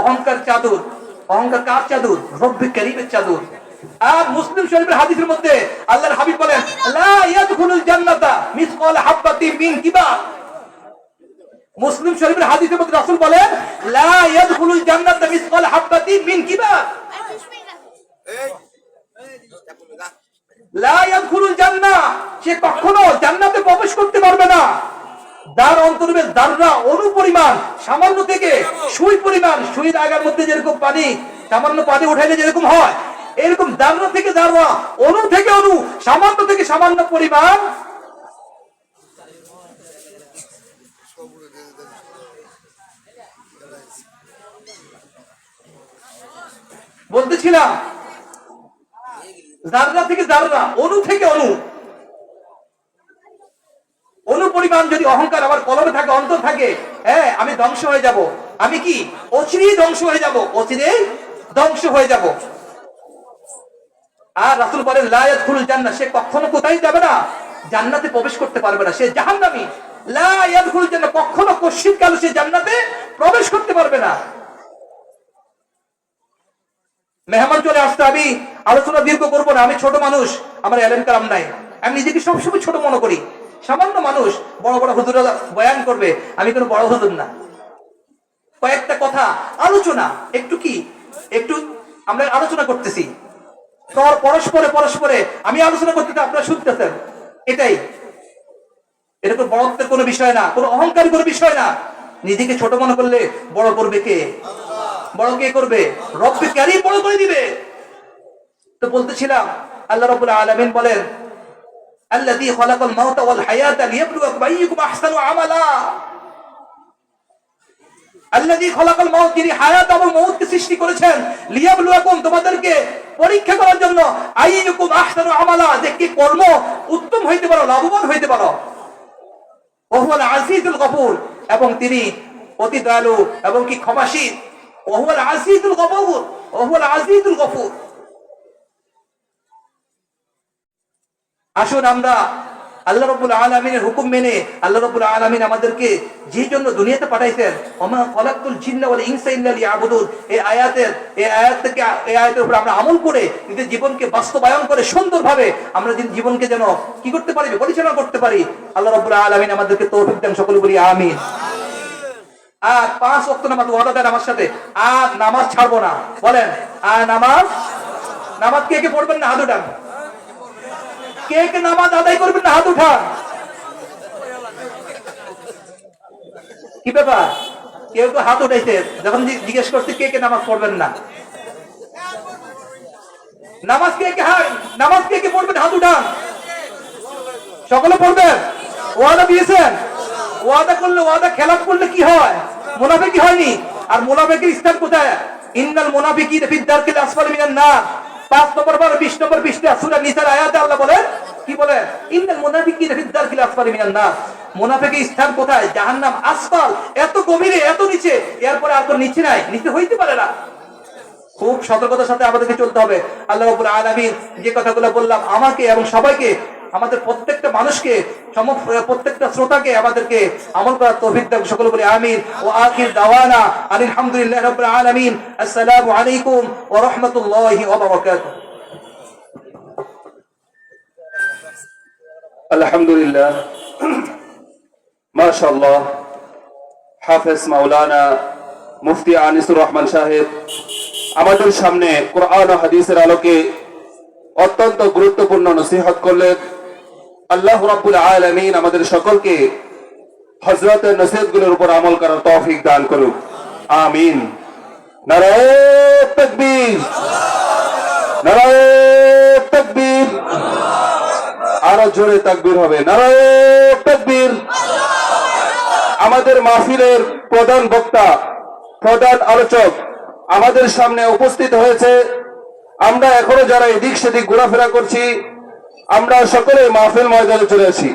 অহংকার চাদর, অহংকার কার চাদর? রব্বি করিমের চাদর। আর মুসলিম শরীফের হাদিসের মধ্যে আল্লাহর হাবিব বলেন, লা ইয়াদখুলুল জান্নাতা মিসকাল হাববাতি মিন কিবা। মুসলিম শরীফের হাদিসের মধ্যে রাসূল বলেন, লা ইয়াদখুলুল জান্নাতা মিসকাল হাববাতি মিন কিবা। লা ইয়াদখুলুল জান্নাহ, সে কখনো জান্নাতে প্রবেশ করতে পারবে না। দার অন্তর্বেদ দাররা অনু পরিমাণ সামান্য থেকে সুই পরিমাণ সুইর আগার মধ্যে যেরকম পানি, সামান্য পানি উঠাইলে যেরকম হয়, এরকম দাররা থেকে দাররা অনু থেকে অনু, সামান্য থেকে সামান্য পরিমাণ। বলতেছিলাম জাররা থেকে জাররা অনু থেকে অনু। পরিমাণ যদি অহংকার আমার কলমে থাকে, অন্তর থাকে হ্যাঁ আমি ধ্বংস হয়ে যাব। আমি কি? অচিরেই ধ্বংস হয়ে যাব, অচিরেই ধ্বংস হয়ে যাব। আর রাসুল বলেন লায়াত খুলুল জান্নাত সে কখনো কোথায় যাবে না? জান্নাতে প্রবেশ করতে পারবে না, সে জাহান্নামী। লায়াত খুলুল জান্নাত কখনো কশিদ কাল সে জান্নাতে প্রবেশ করতে পারবে না। মেহমান চলে আসতে আমি আলোচনা দীর্ঘ করব না, আমি ছোট মানুষ, আমার এলেন কালাম নাই। আমি নিজেকে সবসময় ছোট মনে করি। সামান্য মানুষ বড় বড় হুজুরা বয়ান করবে, আমি কোনো বড় হুজুর না। কয়েকটা কথা, আলোচনা, একটু কি? একটু আমরা আলোচনা করতেছি। পরস্পরে পরস্পরে আমি আলোচনা করতেছি আপনারা শুনতেছেন। এটাই। এটা কোনো বড়ত্বের কোনো বিষয় না, কোনো অহংকারী কোনো বিষয় না। নিজেকে ছোট মনে করলে বড় করবে কে? বড় কে করবে? রব্বে ক্যারি বড় করে দিবে। তো বলতেছিলাম, আল্লাহ রব্বুল আলামিন বলেন হায়াতা লিয়াবলুয়াকুম আইয়ুকুম আহসানু আমালা। আল্লাযী খালাকাল মাউত, যিনি হায়াত এবং সৃষ্টি করেছেন, লিয়াবলুয়াকুম, তোমাদেরকে পরীক্ষা করার জন্য আইয়ুকুম আহসানু আমালা। যে কি কর্ম উত্তম হইতে পারো, লাভবান হইতে পারো। ওহুয়াল আজিজুল গফুর। এবং তিনি অতি দয়ালু এবং কি ক্ষমাশীল। ওহুয়াল আজিজুল গফুর। ওহুয়াল আজিজুল গফুর। আসুন আমরা আল্লাহ রব্বুল আলমিনের হুকুম মেনে আল্লাহ রব্বুল আলমিন আমাদেরকে যে জন্য দুনিয়াতে পাঠাইছেন, ওমা খলাকুল জিন্না ওয়াল ইনসা ইল্লা লিয়াবুদুন। এই আয়াতের, এই আয়াত থেকে, এই আয়াতের উপর আমরা আমল করে নিজের জীবনকে বাস্তবায়ন করে সুন্দরভাবে আমরা জীবনকে যেন কি করতে পারি, পরিচালনা করতে পারি, আল্লাহ রব্বুল আলমিন আমাদেরকে তৌফিক দেন সকলে বলি আমিন। আর পাঁচ অক্ত নামাজ ওয়াদা দেন আমার সাথে, আর নামাজ ছাড়বো না। বলেন, আর নামাজ নামাজ কে কে পড়বেন না? হাত উঠান। কে কে নামাজ আদায় না, হাত কি ব্যাপার? কেউ তো হাত উঠাইছে। যখন জিজ্ঞেস করছে কে কে নামাজ পড়বেন না? নামাজ কে কে নামাজ কে কে পড়বেন? হাত উঠান। সকলে পড়বেন? ওয়াদা দিয়েছেন? ওয়াদা করলে ওয়াদা খেলাপ করলে কি হয়? মুনাফে কি হয়নি? আর মুনাফেকের স্থান কোথায়? ইন্নাল মুনাফিকি ফিদ্দারকিল আসফাল মিনান নার। পাঁচ নম্বর বার, বিশ নম্বর বিশটা সুরা নিসার আয়াতে আল্লাহ বলেন, কি বলে? ইন্নাল রেখেদার ফিদ্দারকিল আসফাল মিনান নার। মুনাফিকের স্থান কোথায়? জাহান্নাম, আসফাল। এত গভীরে, এত নিচে। এরপরে আর তোর নিচে নাই। নিচে হইতে পারে না। খুব সতর্কতার সাথে আমাদেরকে চলতে হবে। আল্লাহ রাব্বুল যে কথাগুলো বললাম, আমাকে এবং সবাইকে আমাদের প্রত্যেকটা মানুষকে প্রত্যেকটা শ্রোতাকে আমাদেরকে আমল করার তৌফিক দেন। সকল বলি আমিন। ও আখির দাওয়ানা আনিল হামদুলিল্লাহ রাব্বিল আলামিন। আসসালামু আলাইকুম ওয়া রাহমাতুল্লাহি আলহামদুলিল্লাহ। হাফেজ মাওলানা মুফতি আনিসুর রহমান সাহেব, আমাদের সামনে কোরআন ও হাদিসের আলোকে অত্যন্ত গুরুত্বপূর্ণ নসিহত করলেন। আল্লাহ রাব্বুল আলামিন আমাদের সকলকে হযরতের নসিহতগুলোর উপর আমল করার তৌফিক দান করুক। আমিন। নারায়ে নারায়ে আরও জোরে তাকবীর হবে। নারায়ণ তাকবীর। আমাদের মাহফিলের প্রধান বক্তা, প্রধান আলোচক আমাদের সামনে উপস্থিত হয়েছে। আমরা এখনও যারা এদিক সেদিক ঘোরাফেরা করছি আমরা সকলে মাহফিল ময়দানে চলে আসি।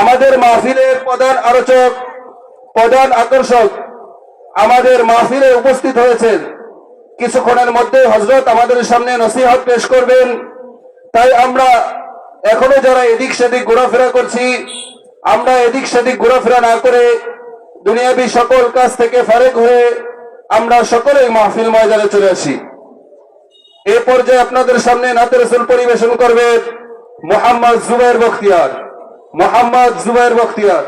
আমাদের মাহফিলের প্রধান আলোচক, প্রধান আকর্ষক আমাদের মাহফিলে উপস্থিত হয়েছেন। কিছুক্ষণের মধ্যে হজরত আমাদের সামনে নসিহত পেশ করবেন। তাই আমরা এখনও যারা এদিক সেদিক ঘোরাফেরা করছি, আমরা এদিক সেদিক ঘোরাফেরা না করে দুনিয়াবি সকল কাজ থেকে ফারেক হয়ে আমরা সকলেই মাহফিল ময়দানে চলে আসি। এ পর্যায়ে আপনাদের সামনে নাতের পরিবেশন করবে মোহাম্মদ জুবাইর বখতিয়ার। মোহাম্মদ জুবাইর বখতিয়ার।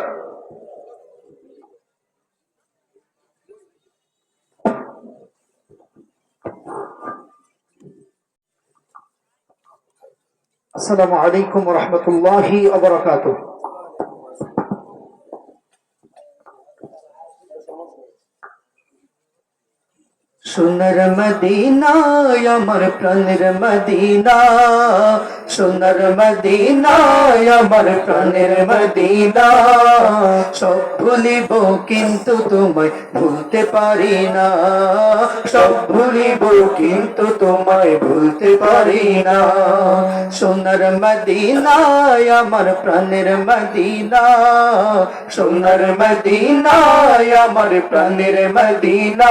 আসসালামু আলাইকুম রহমতুল্লাহি সোনার মদিনায় আমার প্রাণের মদিনা। সোনার মদিনায় আমার প্রাণের মদিনা। সব ভুলিব কিন্তু তোমায় ভুলতে পারি না। সব ভুলিব কিন্তু তোমায় ভুলতে পারি না। সোনার মদিনায় আমার প্রাণের মদিনা। সোনার মদিনায় আমার প্রাণের মদিনা।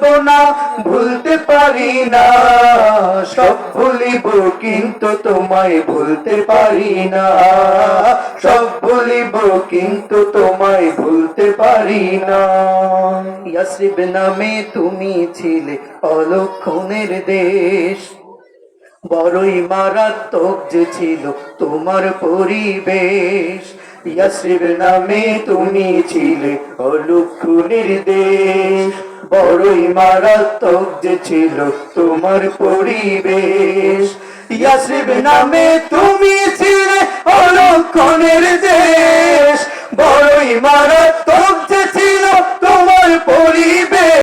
ভুলবো না, ভুলতে পারি না। সব ভুলিব, কিন্তু তোমায় ভুলতে পারি না। সব ভুলিব, কিন্তু তোমায় ভুলতে পারি না। ইয়াসরিব নামে তুমি ছিলে অলক্ষণের দেশ। বড়ই মারাত্মক যে ছিল তোমার পরিবেশ। ইয়াসরিব নামে তুমি ছিলে অলক্ষণের দেশ। বড়ই মারাত্মক যে ছিল তোমার পরিবেশ। ইয়াসিব নামে তুমি ছিলে অলক্ষণের দেশ। বড়ই মারাত্মক যে ছিল তোমার পরিবেশ।